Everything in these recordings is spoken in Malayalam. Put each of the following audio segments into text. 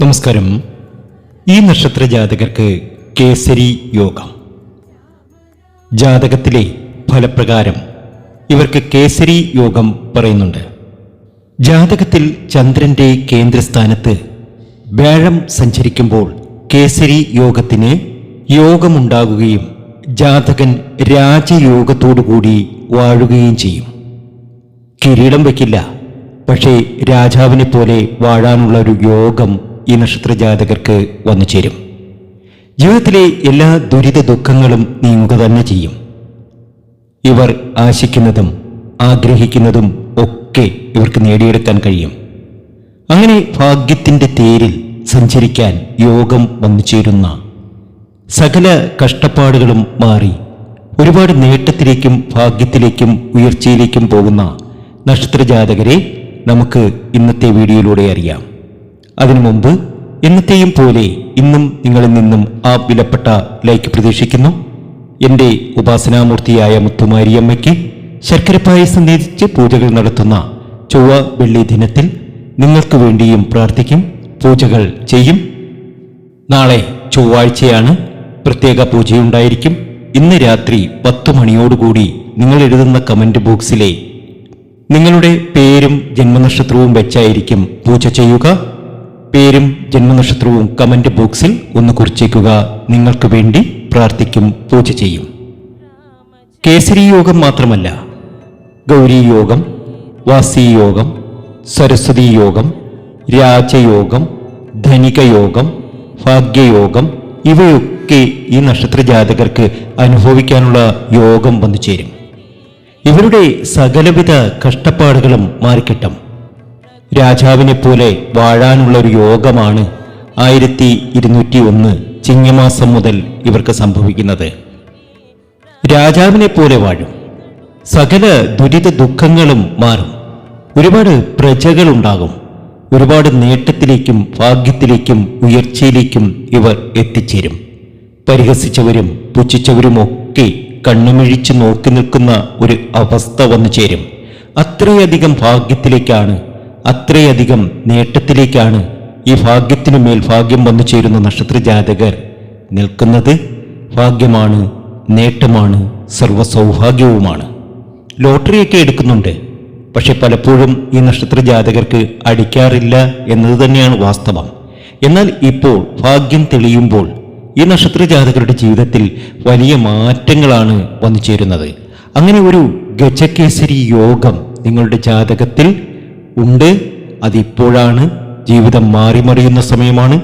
നമസ്കാരം. ഈ നക്ഷത്ര ജാതകർക്ക് കേസരി യോഗം. ജാതകത്തിലെ ഫലപ്രകാരം ഇവർക്ക് കേസരി യോഗം പറയുന്നുണ്ട്. ജാതകത്തിൽ ചന്ദ്രന്റെ കേന്ദ്രസ്ഥാനത്ത് വ്യാഴം സഞ്ചരിക്കുമ്പോൾ കേസരി യോഗത്തിന് യോഗമുണ്ടാകുകയും ജാതകൻ രാജയോഗത്തോടുകൂടി വാഴുകയും ചെയ്യും. കിരീടം വയ്ക്കില്ല. പക്ഷേ രാജാവിനെ പോലെ വാഴാനുള്ള ഒരു യോഗം ഈ നക്ഷത്ര ജാതകർക്ക് വന്നു ചേരും. ജീവിതത്തിലെ എല്ലാ ദുരിത ദുഃഖങ്ങളും നീങ്ങുക തന്നെ ചെയ്യും. ഇവർ ആശിക്കുന്നതും ആഗ്രഹിക്കുന്നതും ഒക്കെ ഇവർക്ക് നേടിയെടുക്കാൻ കഴിയും. അങ്ങനെ ഭാഗ്യത്തിന്റെ തേരിൽ സഞ്ചരിക്കാൻ യോഗം വന്നു ചേരുന്ന സകല കഷ്ടപ്പാടുകളും മാറി ഒരുപാട് നേട്ടത്തിലേക്കും ഭാഗ്യത്തിലേക്കും ഉയർച്ചയിലേക്കും പോകുന്ന നക്ഷത്രജാതകരെ നമുക്ക് ഇന്നത്തെ വീഡിയോയിലൂടെ അറിയാം. അതിനു മുമ്പ് എന്നത്തെയും പോലെ ഇന്നും നിങ്ങളിൽ നിന്നും ആ വിലപ്പെട്ട ലൈക്ക് പ്രതീക്ഷിക്കുന്നു. എന്റെ ഉപാസനാമൂർത്തിയായ മുത്തുമാരിയമ്മയ്ക്ക് ശർക്കര പായസം പൂജകൾ നടത്തുന്ന ചൊവ്വ വെള്ളി ദിനത്തിൽ നിങ്ങൾക്ക് വേണ്ടിയും പ്രാർത്ഥിക്കും പൂജകൾ ചെയ്യും. നാളെ ചൊവ്വാഴ്ചയാണ് പ്രത്യേക പൂജയുണ്ടായിരിക്കും. ഇന്ന് രാത്രി പത്ത് മണിയോടുകൂടി നിങ്ങൾ എഴുതുന്ന കമന്റ് ബോക്സിലെ നിങ്ങളുടെ പേരും ജന്മനക്ഷത്രവും വെച്ചായിരിക്കും പൂജ ചെയ്യുക. പേരും ജന്മനക്ഷത്രവും കമന്റ് ബോക്സിൽ ഒന്ന് കുറിച്ചേക്കുക. നിങ്ങൾക്ക് വേണ്ടി പ്രാർത്ഥിക്കും പൂജ ചെയ്യും. കേസരി യോഗം മാത്രമല്ല ഗൗരി യോഗം വാസി യോഗം സരസ്വതി യോഗം രാജയോഗം ധനിക യോഗം ഭാഗ്യയോഗം ഇവയൊക്കെ ഈ നക്ഷത്ര ജാതകർക്ക് അനുഭവിക്കാനുള്ള യോഗം വന്നു ചേരും. ഇവരുടെ സകലവിധ കഷ്ടപ്പാടുകളും മാറിക്കിട്ടും. രാജാവിനെ പോലെ വാഴാനുള്ള ഒരു യോഗമാണ് ആയിരത്തി ഇരുന്നൂറ്റി ഒന്ന് ചിങ്ങമാസം മുതൽ ഇവർക്ക് സംഭവിക്കുന്നത്. രാജാവിനെ പോലെ വാഴും. സകല ദുരിത ദുഃഖങ്ങളും മാറും. ഒരുപാട് പ്രജകളുണ്ടാകും. ഒരുപാട് നേട്ടത്തിലേക്കും ഭാഗ്യത്തിലേക്കും ഉയർച്ചയിലേക്കും ഇവർ എത്തിച്ചേരും. പരിഹസിച്ചവരും പുച്ഛിച്ചവരുമൊക്കെ കണ്ണുമിഴിച്ച് നോക്കി നിൽക്കുന്ന ഒരു അവസ്ഥ വന്നു ചേരും അത്രയധികം ഭാഗ്യത്തിലേക്കാണ് അത്രയധികം നേട്ടത്തിലേക്കാണ് ഈ ഭാഗ്യത്തിനു മേൽ ഭാഗ്യം വന്നു ചേരുന്ന നക്ഷത്ര ജാതകർ നിൽക്കുന്നത്. ഭാഗ്യമാണ് നേട്ടമാണ് സർവസൗഭാഗ്യവുമാണ്. ലോട്ടറിയൊക്കെ എടുക്കുന്നുണ്ട്. പക്ഷെ പലപ്പോഴും ഈ നക്ഷത്ര ജാതകർക്ക് അടിക്കാറില്ല എന്നത് തന്നെയാണ് വാസ്തവം. എന്നാൽ ഇപ്പോൾ ഭാഗ്യം തെളിയുമ്പോൾ ഈ നക്ഷത്ര ജാതകരുടെ ജീവിതത്തിൽ വലിയ മാറ്റങ്ങളാണ് വന്നു ചേരുന്നത്. അങ്ങനെ ഒരു ഗജകേസരി യോഗം നിങ്ങളുടെ ജാതകത്തിൽ ഉണ്ട്. അതിപ്പോഴാണ് ജീവിതം മാറിമറിയുന്ന സമയമാണ്.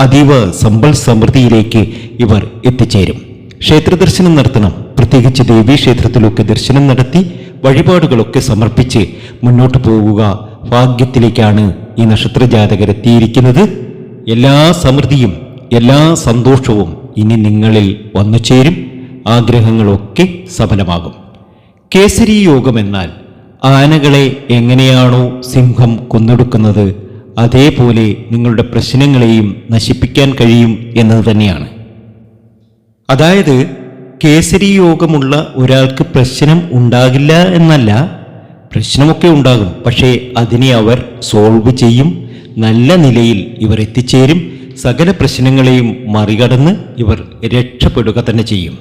അതീവ സമ്പൽ സമൃദ്ധിയിലേക്ക് ഇവർ എത്തിച്ചേരും. ക്ഷേത്ര ദർശനം നടത്തണം. പ്രത്യേകിച്ച് ദേവീ ക്ഷേത്രത്തിലൊക്കെ ദർശനം നടത്തി വഴിപാടുകളൊക്കെ സമർപ്പിച്ച് മുന്നോട്ട് പോകുക ഭാഗ്യത്തിലേക്കാണ് ഈ നക്ഷത്ര ജാതകരെത്തിയിരിക്കുന്നത് എല്ലാ സമൃദ്ധിയും എല്ലാ സന്തോഷവും ഇനി നിങ്ങളിൽ വന്നു ചേരും ആഗ്രഹങ്ങളൊക്കെ സഫലമാകും. കേസരി യോഗം എന്നാൽ ആനകളെ എങ്ങനെയാണോ സിംഹം കൊന്നൊടുക്കുന്നത് അതേപോലെ നിങ്ങളുടെ പ്രശ്നങ്ങളെയും നശിപ്പിക്കാൻ കഴിയും എന്നത് തന്നെയാണ്. അതായത് കേസരി യോഗമുള്ള ഒരാൾക്ക് പ്രശ്നം ഉണ്ടാകില്ല എന്നല്ല പ്രശ്നമൊക്കെ ഉണ്ടാകും പക്ഷേ അതിനെ അവർ സോൾവ് ചെയ്യും നല്ല നിലയിൽ ഇവർ എത്തിച്ചേരും സകല പ്രശ്നങ്ങളെയും മറികടന്ന് ഇവർ രക്ഷപ്പെടുക തന്നെ ചെയ്യും.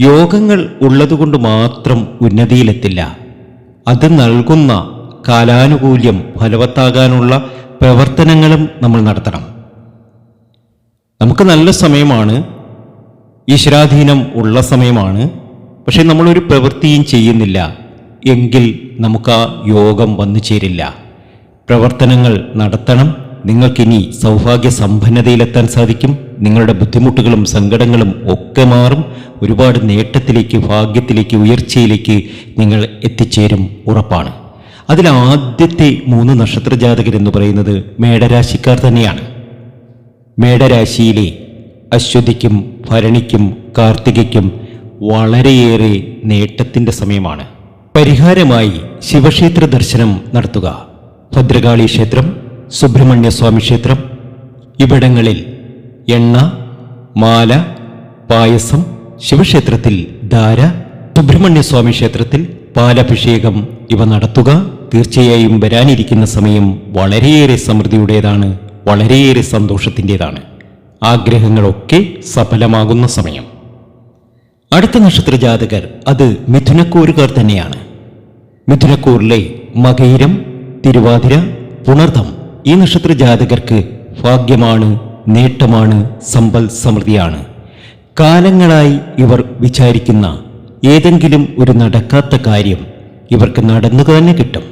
യോഗങ്ങൾ ഉള്ളതുകൊണ്ട് മാത്രം ഉന്നതിയിലെത്തില്ല. അത് നൽകുന്ന കാലാനുകൂല്യം ഫലവത്താകാനുള്ള പ്രവർത്തനങ്ങളും നമ്മൾ നടത്തണം. നമുക്ക് നല്ല സമയമാണ് ഈശ്വരാധീനം ഉള്ള സമയമാണ് പക്ഷെ നമ്മളൊരു പ്രവൃത്തിയും ചെയ്യുന്നില്ല എങ്കിൽ നമുക്ക് ആ യോഗം വന്നു ചേരില്ല. പ്രവർത്തനങ്ങൾ നടത്തണം നിങ്ങൾക്കിനി സൗഭാഗ്യ സമ്പന്നതയിലെത്താൻ സാധിക്കും. നിങ്ങളുടെ ബുദ്ധിമുട്ടുകളും സങ്കടങ്ങളും ഒക്കെ മാറും. ഒരുപാട് നേട്ടത്തിലേക്ക് ഭാഗ്യത്തിലേക്ക് ഉയർച്ചയിലേക്ക് നിങ്ങൾ എത്തിച്ചേരും ഉറപ്പാണ്. അതിൽ ആദ്യത്തെ മൂന്ന് നക്ഷത്ര ജാതകരെന്ന് പറയുന്നത് മേടരാശിക്കാർ തന്നെയാണ്. മേടരാശിയിലെ അശ്വതിക്കും ഭരണിക്കും കാർത്തികയ്ക്കും വളരെയേറെ നേട്ടത്തിന്റെ സമയമാണ്. പരിഹാരമായി ശിവക്ഷേത്ര ദർശനം നടത്തുക. ഭദ്രകാളി ക്ഷേത്രം സുബ്രഹ്മണ്യ സ്വാമി ക്ഷേത്രം ഇവിടങ്ങളിൽ എണ്ണ മാല പായസം ശിവക്ഷേത്രത്തിൽ ധാര സുബ്രഹ്മണ്യസ്വാമി ക്ഷേത്രത്തിൽ പാലഭിഷേകം ഇവ നടത്തുക. തീർച്ചയായും വരാനിരിക്കുന്ന സമയം വളരെയേറെ സമൃദ്ധിയുടേതാണ് വളരെയേറെ സന്തോഷത്തിന്റെതാണ്. ആഗ്രഹങ്ങളൊക്കെ സഫലമാകുന്ന സമയം. അടുത്ത നക്ഷത്ര ജാതകർ അത് മിഥുനക്കൂറുകാർ തന്നെയാണ്. മിഥുനക്കൂറിലെ മകയിരം തിരുവാതിര പുണർദം ഈ നക്ഷത്ര ജാതകർക്ക് ഭാഗ്യമാണ് നേട്ടമാണ് സമ്പൽ സമൃദ്ധിയാണ്. കാലങ്ങളായി ഇവർ വിചാരിക്കുന്ന ഏതെങ്കിലും ഒരു നടക്കാത്ത കാര്യം ഇവർക്ക് നടന്നു തന്നെ കിട്ടും.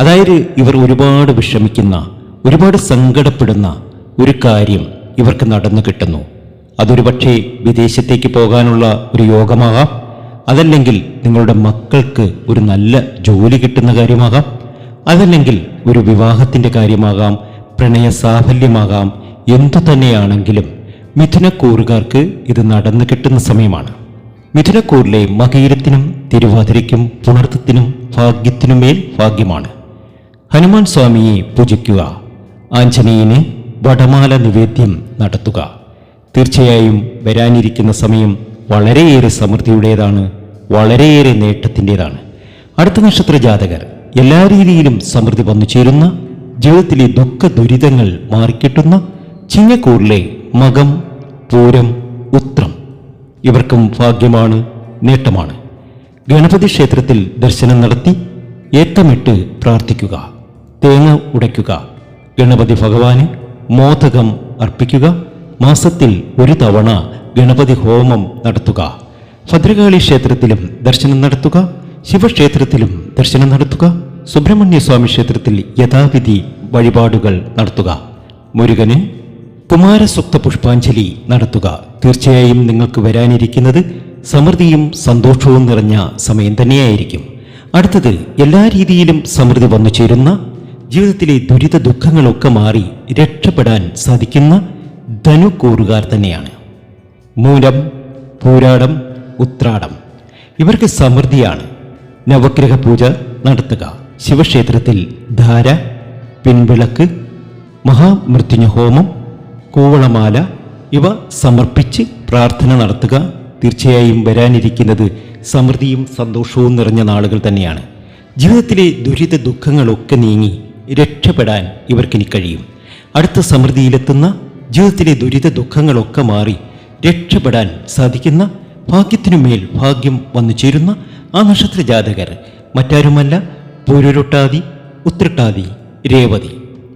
അതായത് ഇവർ ഒരുപാട് വിഷമിക്കുന്ന ഒരുപാട് സങ്കടപ്പെടുന്ന ഒരു കാര്യം ഇവർക്ക് നടന്നു കിട്ടുന്നു. അതൊരു പക്ഷേ വിദേശത്തേക്ക് പോകാനുള്ള ഒരു യോഗമാകാം. അതല്ലെങ്കിൽ നിങ്ങളുടെ മക്കൾക്ക് ഒരു നല്ല ജോലി കിട്ടുന്ന കാര്യമാകാം. അതല്ലെങ്കിൽ ഒരു വിവാഹത്തിന്റെ കാര്യമാകാം പ്രണയ സാഫല്യമാകാം എന്തു തന്നെയാണെങ്കിലും മിഥുനക്കൂറുകാർക്ക് ഇത് നടന്നു കിട്ടുന്ന സമയമാണ്. മിഥുനക്കൂറിലെ മകീരത്തിനും തിരുവാതിരയ്ക്കും പുണർത്തത്തിനും ഭാഗ്യത്തിനുമേൽ ഭാഗ്യമാണ്. ഹനുമാൻ സ്വാമിയെ പൂജിക്കുക. ആഞ്ജനേയന് വടമാല നിവേദ്യം നടത്തുക. തീർച്ചയായും വരാനിരിക്കുന്ന സമയം വളരെയേറെ സമൃദ്ധിയുടേതാണ് വളരെയേറെ നേട്ടത്തിന്റെതാണ്. അടുത്ത നക്ഷത്ര ജാതകർ എല്ലാ രീതിയിലും സമൃദ്ധി വന്നു ചേരുന്ന ജീവിതത്തിലെ ദുഃഖ ദുരിതങ്ങൾ മാറിക്കിട്ടുന്ന ചിങ്ങക്കൂറിലെ മകം പൂരം ഉത്രം. ഇവർക്കും ഭാഗ്യമാണ് നേട്ടമാണ്. ഗണപതി ക്ഷേത്രത്തിൽ ദർശനം നടത്തി ഏത്തമിട്ട് പ്രാർത്ഥിക്കുക തേങ്ങ ഉടയ്ക്കുക ഗണപതി ഭഗവാന് മോദകം അർപ്പിക്കുക മാസത്തിൽ ഒരു തവണ ഗണപതി ഹോമം നടത്തുക ഭദ്രകാളി ക്ഷേത്രത്തിലും ദർശനം നടത്തുക ശിവക്ഷേത്രത്തിലും ദർശനം നടത്തുക സുബ്രഹ്മണ്യ സ്വാമി ക്ഷേത്രത്തിൽ യഥാവിധി വഴിപാടുകൾ നടത്തുക. മുരുകന് കുമാരസുക്ത പുഷ്പാഞ്ജലി നടത്തുക. തീർച്ചയായും നിങ്ങൾക്ക് വരാനിരിക്കുന്നത് സമൃദ്ധിയും സന്തോഷവും നിറഞ്ഞ സമയം തന്നെയായിരിക്കും. അടുത്തത് എല്ലാ രീതിയിലും സമൃദ്ധി വന്നു ചേരുന്ന ജീവിതത്തിലെ ദുരിത ദുഃഖങ്ങളൊക്കെ മാറി രക്ഷപ്പെടാൻ സാധിക്കുന്ന ധനുക്കൂറുകാർ തന്നെയാണ്. മൂലം പൂരാടം ഉത്രാടം. ഇവർക്ക് സമൃദ്ധിയാണ്. നവഗ്രഹ പൂജ നടത്തുക. ശിവക്ഷേത്രത്തിൽ ധാര പിൻവിളക്ക് മഹാമൃത്യുഞ്ഞ ഹോമം കൂവളമാല ഇവ സമർപ്പിച്ച് പ്രാർത്ഥന നടത്തുക. തീർച്ചയായും വരാനിരിക്കുന്നത് സമൃദ്ധിയും സന്തോഷവും നിറഞ്ഞ നാളുകൾ തന്നെയാണ്. ജീവിതത്തിലെ ദുരിത ദുഃഖങ്ങളൊക്കെ നീങ്ങി രക്ഷപ്പെടാൻ ഇവർക്കിനി കഴിയും. അടുത്ത സമൃദ്ധിയിലെത്തുന്ന ജീവിതത്തിലെ ദുരിത ദുഃഖങ്ങളൊക്കെ മാറി രക്ഷപ്പെടാൻ സാധിക്കുന്ന ഭാഗ്യത്തിനുമേൽ ഭാഗ്യം വന്നു ചേരുന്ന ആ നക്ഷത്ര ജാതകർ. മറ്റാരുമല്ല പൂരുരുട്ടാതി ഉത്രട്ടാതി രേവതി.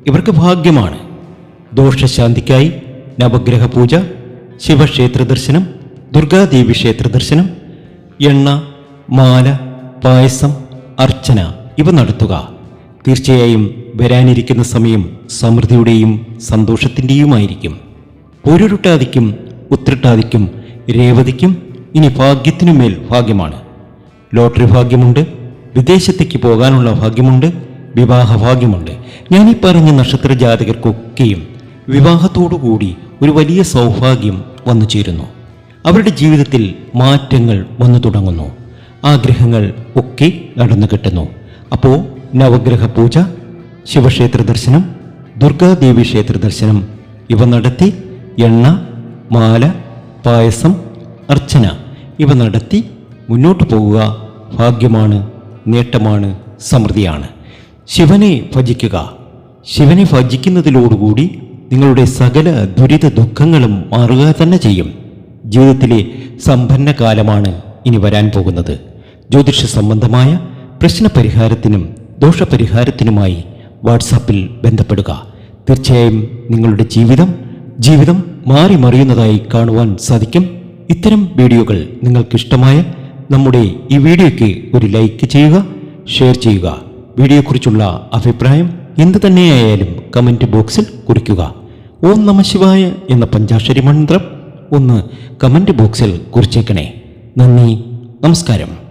ഇവർക്ക് ഭാഗ്യമാണ്. ദോഷശാന്തിക്കായി നവഗ്രഹ പൂജ ശിവക്ഷേത്ര ദർശനം ദുർഗാദേവി ക്ഷേത്ര ദർശനം എണ്ണ മാല പായസം അർച്ചന ഇവ നടത്തുക. തീർച്ചയായും വരാനിരിക്കുന്ന സമയം സമൃദ്ധിയുടെയും സന്തോഷത്തിന്റെയുമായിരിക്കും. പൊരുരുട്ടാതിക്കും ഉത്രട്ടാതിക്കും രേവതിക്കും ഇനി ഭാഗ്യത്തിനുമേൽ ഭാഗ്യമാണ്. ലോട്ടറി ഭാഗ്യമുണ്ട് വിദേശത്തേക്ക് പോകാനുള്ള ഭാഗ്യമുണ്ട് വിവാഹ ഭാഗ്യമുണ്ട്. ഈ പറഞ്ഞ നക്ഷത്ര ജാതകർക്കൊക്കെയും വിവാഹത്തോടുകൂടി ഒരു വലിയ സൗഭാഗ്യം വന്നു ചേരുന്നു. അവരുടെ ജീവിതത്തിൽ മാറ്റങ്ങൾ വന്നു തുടങ്ങുന്നു. ആഗ്രഹങ്ങൾ ഒക്കെ നടന്നു കിട്ടുന്നു. അപ്പോൾ നവഗ്രഹ പൂജ ശിവക്ഷേത്ര ദർശനം ദുർഗാദേവി ക്ഷേത്ര ദർശനം ഇവ നടത്തി എണ്ണ മാല പായസം അർച്ചന ഇവ നടത്തി മുന്നോട്ട് പോവുക ഭാഗ്യമാണ് നേട്ടമാണ് സമൃദ്ധിയാണ്. ശിവനെ ഭജിക്കുക. ശിവനെ ഭജിക്കുന്നതിലോടുകൂടി നിങ്ങളുടെ സകല ദുരിത ദുഃഖങ്ങളും മാറുക തന്നെ ചെയ്യും. ജീവിതത്തിലെ സമ്പന്ന കാലമാണ് ഇനി വരാൻ പോകുന്നത്. ജ്യോതിഷ സംബന്ധമായ പ്രശ്നപരിഹാരത്തിനും ദോഷപരിഹാരത്തിനുമായി വാട്സാപ്പിൽ ബന്ധപ്പെടുക. തീർച്ചയായും നിങ്ങളുടെ ജീവിതം ജീവിതം മാറി മറിയുന്നതായി കാണുവാൻ സാധിക്കും. ഇത്തരം വീഡിയോകൾ നിങ്ങൾക്കിഷ്ടമായ നമ്മുടെ ഈ വീഡിയോയ്ക്ക് ഒരു ലൈക്ക് ചെയ്യുക ഷെയർ ചെയ്യുക. വീഡിയോയെക്കുറിച്ചുള്ള അഭിപ്രായം എന്ത് തന്നെയായാലും കമന്റ് ബോക്സിൽ കുറിക്കുക. ഓം നമ ശിവായ എന്ന പഞ്ചാക്ഷരി മന്ത്രം ഒന്ന് കമന്റ് ബോക്സിൽ കുറിച്ചേക്കണേ. നന്ദി നമസ്കാരം.